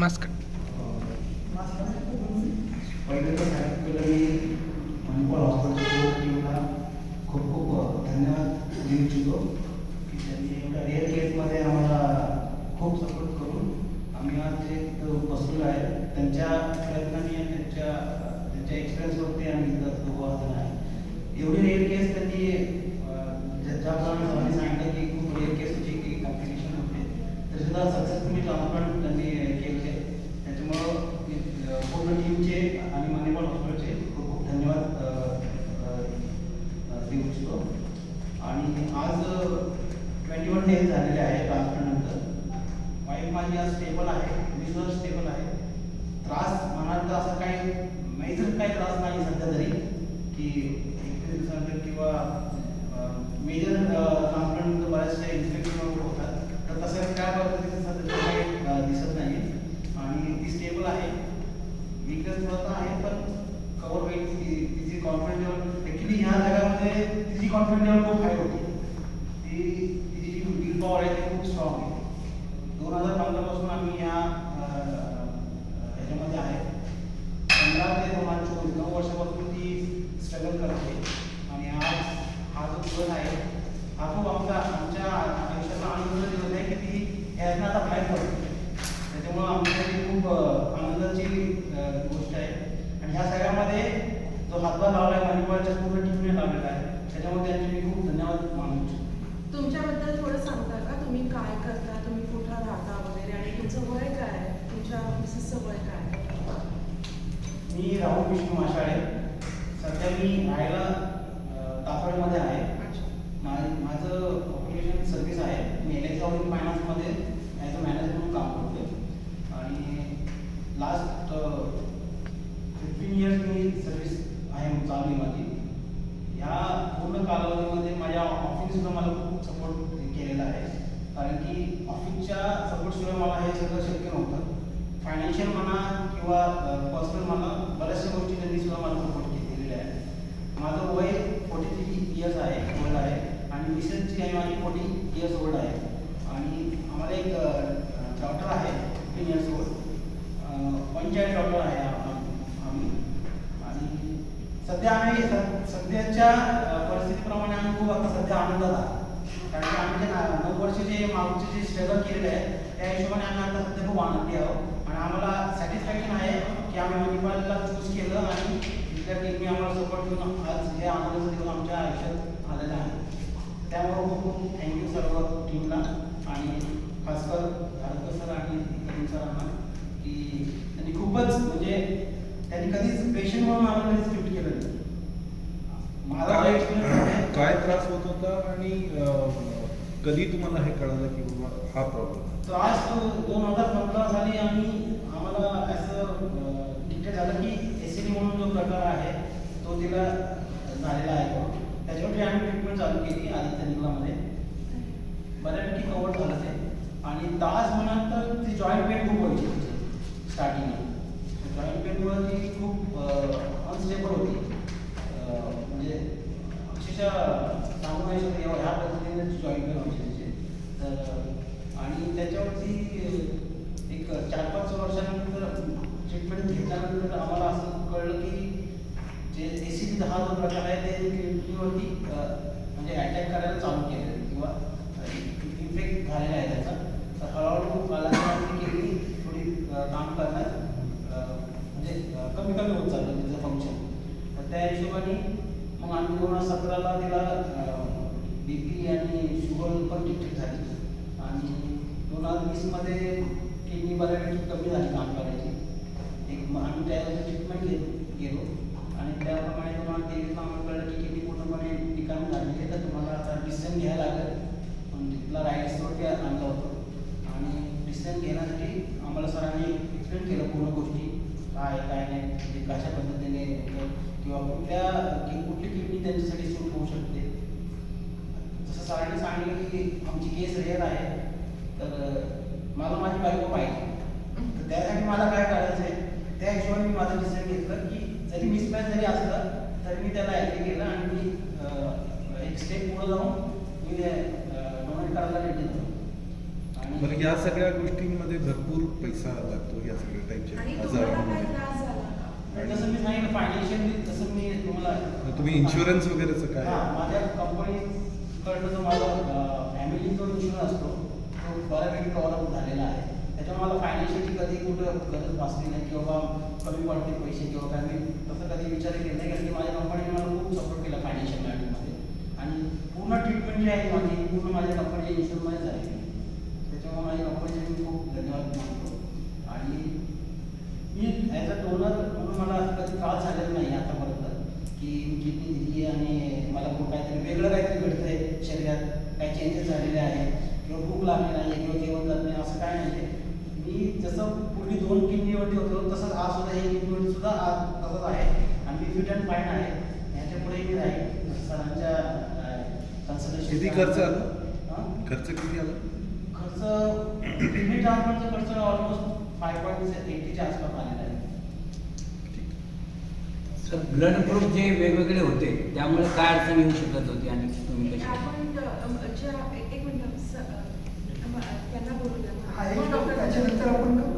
Mask. पहिले तर सांगितलं मी मणिपाल हॉस्पिटलच्या टीमला खूप खूप धन्यवाद देऊ इच्छितो की त्यांनी एवढ्या रेअर केसमध्ये आम्हाला खूप सपोर्ट करून आम्ही आज जे इथं बसलेलो आहे त्यांच्या प्रयत्नाने आणि त्यांच्या त्यांच्या एक्सपिरियन्सवरती आम्ही इथं आहे एवढी रेअर केस त्यांनी अं, ज्या- ज्याप्रमाणे सरांनी सांगितलं की खूप रेअर केस होती की कॉम्प्लिकेशन होते तरी सुद्धा सक्सेसफुली त्यांनी केले. त्याच्यामुळं पूर्ण टीमचे आणि मणिपाल हॉस्पिटलचे खूप खूप धन्यवाद देऊ इच्छितो. आणि आज ट्वेंटी वन डेज झालेले आहे ट्रान्सप्लांट वाईफ माझी आज स्टेबल आहे मी सुद्धा स्टेबल आहे. त्रास म्हणाल तर असं काही मेजर काही त्रास नाही सध्या तरी की एक दिवसानंतर किंवा मेजर ट्रान्सप्लांट बऱ्याचशा इन्फेक्शन वगैरे होतात तर तसं त्या पद्धतीचं सध्या तरी काही अं, दिसत नाही आणि ती स्टेबल आहे विकनेस थोडासा आहे पण कवर होईल तिची कॉन्फिडन्स लेवल ॲक्च्युली ह्या जगामध्ये तिची कॉन्फिडन्स लेवल खूप हाय होती. ती तिची जी विल पॉवर आहे ती खूप स्ट्रॉंग आहे. दोन हजार पंधरापासून आम्ही या अं, ह्याच्यामध्ये आहे. पंधरा ते दोन हजार चोवीस नऊ वर्षापासून ती स्ट्रगल करते. आणि हा हा जो दिवस आहे हा खूप आमचा आमच्या आयुष्याचा आनंद दिवस आहे की ती ह्यातनं आता बाहेर पडते. त्याच्यामुळं आमच्यासाठी खूप आनंदाची गोष्ट आहे. आणि ह्या सगळ्यामध्ये जो हातभार लावला आहे मणिपाळच्या पूर्ण टीमने लावलेला आहे. त्याच्यामुळे त्यांचे मी खूप धन्यवाद मानू इच्छितो. तुमच्याबद्दल थोडं सांगता का? तुम्ही काय करता? तुम्ही कुठं राहता वगैरे? आणि तुमचं वय काय आहे? तुमच्या मिसेसचं वय काय? मी राहुल विष्णू माशाळे. सध्या मी राहायला तापडमध्ये आहे. माझं ऑक्युपेशन सर्व्हिस आहे. मी एल एक्स हाऊसिंग फायनान्समध्ये ॲज अ मॅनेजर म्हणून काम करतोय. आणि लास्ट फिफ्टीन इयर्स मी सर्व्हिस आहे चालू आहे माझी. या पूर्ण कालावधीमध्ये माझ्या ऑफिसनं मला खूप सपोर्ट केलेला आहे. कारण की ऑफिसच्या सपोर्टशिवाय मला हे सगळं शक्य नव्हतं. फायनान्शियल म्हणा किंवा पर्सनल म्हणा बऱ्याचशा गोष्टी त्यांनी सुद्धा मला सपोर्ट केलेल्या आहे माझं वय फोर्टी थ्री इयर्स आहे ओल्ड आहे. आणि मिसेसची आहे माझी फोर्टी इयर्स ओल्ड आहे. आणि आम्हाला एक डॉक्टर आहे fifteen years old panchayat doctor आहे. सध्या आम्ही सध्याच्या परिस्थितीप्रमाणे आम्ही खूप आता सध्या आनंदात आहोत. कारण की आम्ही जे ना- नऊ वर्ष जे मागचे जे स्ट्रगल केलेलं आहे त्या हिशोबाने आम्ही आता सध्या खूप आनंदी आहोत. आणि आम्हाला सॅटिस्फॅक्शन आहे की आम्ही मणिपालला चूज केलं आणि तिथल्या टीमने आम्हाला सपोर्ट देऊन आज हे आनंदाचं दिवस आमच्या आयुष्यात आलेलं आहे. त्यामुळे खूप खूप थँक्यू सर्व टीमला आणि खासकर धारकर सर आणि सरांना की कधीच पेशंट म्हणून आम्हाला कधीच ट्रीट केलं नाही. माझा आहे. काय त्रास होत होता आणि अं, कधी तुम्हाला हे कळालं की बाबा हा प्रॉब्लेम त्रास दोन हजार पंधरा साली आम्ही आम्हाला असं डिक्लेअर झालं की एसिडी म्हणून जो प्रकार आहे तो तिला झालेला आहे. तो त्याच्यावरती आम्ही ट्रीटमेंट चालू केली आदित्य निगलामध्ये बऱ्यापैकी कव्हर झालं ते. आणि त्रास म्हणाल तर ती जॉईंट पेन खूप व्हायची तिची स्टार्टिंगला जॉईंट पेनमुळे ती खूप अनस्टेबल होती. म्हणजे अक्षरशः सांगू नाही शकत एवढ्या ह्या पद्धतीने जॉईन पेन व्हायची तर आणि त्याच्यावरती एक चार पाच वर्षानंतर ट्रीटमेंट घेतल्यानंतर आम्हाला असं कळलं की जे ए सी बी जो प्रकार आहे ते किडनीवरती म्हणजे अटॅक करायला चालू केलं किंवा इन्फेक्ट झालेला आहे त्याचा तर हळूहळू मला किडनी थोडी अ, काम करण्यात अ, म्हणजे अ, कमी कमी होत चाललं तिचं फंक्शन तर त्या हिशोबाने मग आम्ही दोन हजार सतराला तिला बी पी आणि शुगर पण ठीक झाली. आणि दोन हजार वीसमध्ये किडनी बऱ्यापैकी कमी झाली काम करायची. एक आम्ही त्यावर ट्रीटमेंट घेत गेलो. आणि त्याप्रमाणे तुम्हाला तेवीसला आम्हाला कळलं की किडनी पूर्णपणे ठिकाण झाली. आहे तर तुम्हाला आता डिसिजन घ्यायला लागेल. पण तिथला राईड्सवरती आणलं होतं. आणि डिसिजन घेण्यासाठी आम्हाला सरांनी एक्सप्लेन केलं पूर्ण गोष्टी. काय काय नाही म्हणजे कशा पद्धतीने किंवा कुठल्या की कुठली किडनी त्यांच्यासाठी सूट होऊ शकते? जसं सरांनी सांगितलं की आमची केस रेअर आहे तर मला माझी बायको पाहिजे. तर त्यासाठी मला काय करायचं आहे त्या हिशोबाने मी माझं डिसिजन घेतलं की जरी मिसमॅच जरी असलं तरी मी त्याला ॲग्री केलं आणि मी एक स्टेप पुढे जाऊन मी डोनेट करायला रेडी आणि बरं या सगळ्या गोष्टींमध्ये भरपूर पैसा लागतो या सगळ्या टाईपच्या आजारांमध्ये तुम्ही इन्शुरन्स वगैरेचं काय? हां माझ्या कंपनीकडनं जो माझा फॅमिली जो इन्शुरन्स असतो तो बऱ्यापैकी कव्हर झालेला आहे. त्याच्यामुळे मला फायनान्शियली कधी कुठं गरज भासली नाही किंवा कमी पडते पैसे किंवा काय मी तसं कधी विचार केला नाही कारण की माझ्या कंपनीने मला खूप सपोर्ट केला फायनान्शियल मॅटरमध्ये आणि पूर्ण ट्रीटमेंट जी आहे माझी पूर्ण माझ्या कंपनीच्या इन्शुरन्समध्ये झाली त्याच्यामुळे माझ्या कंपनीचे मी खूप धन्यवाद मानतो. आणि मी ॲज अ डोनर म्हणून मला कधी त्रास झालेला नाही आतापर्यंत की मी किडनी दिली आहे आणि मला खूप काहीतरी वेगळं काहीतरी घडतंय शरीरात काही चेंजेस झालेले आहेत किंवा भूक लागली नाही किंवा जेवण जात नाही असं काय नाही आहे मी जसं पूर्वी दोन किडनीवरती होतो तसंच आज सुद्धा एक किडनीवरती सुद्धा आज तसंच आहे आणि मी फिट अँड फाईन आहे. याच्यापुढे मी राहील. सरांच्या कन्सल्टेशन किती खर्च आला? खर्च किती आला? खर्च पेमेंट खर्च ऑलमोस्ट फाय पॉईंट एटीच्या आसपास आलेला आहे ब्लड ग्रुप जे वेगवेगळे होते त्यामुळे काय अडचण येऊ शकत होती आणि तुम्ही कशी? एक मिनिट त्यांना बोलूया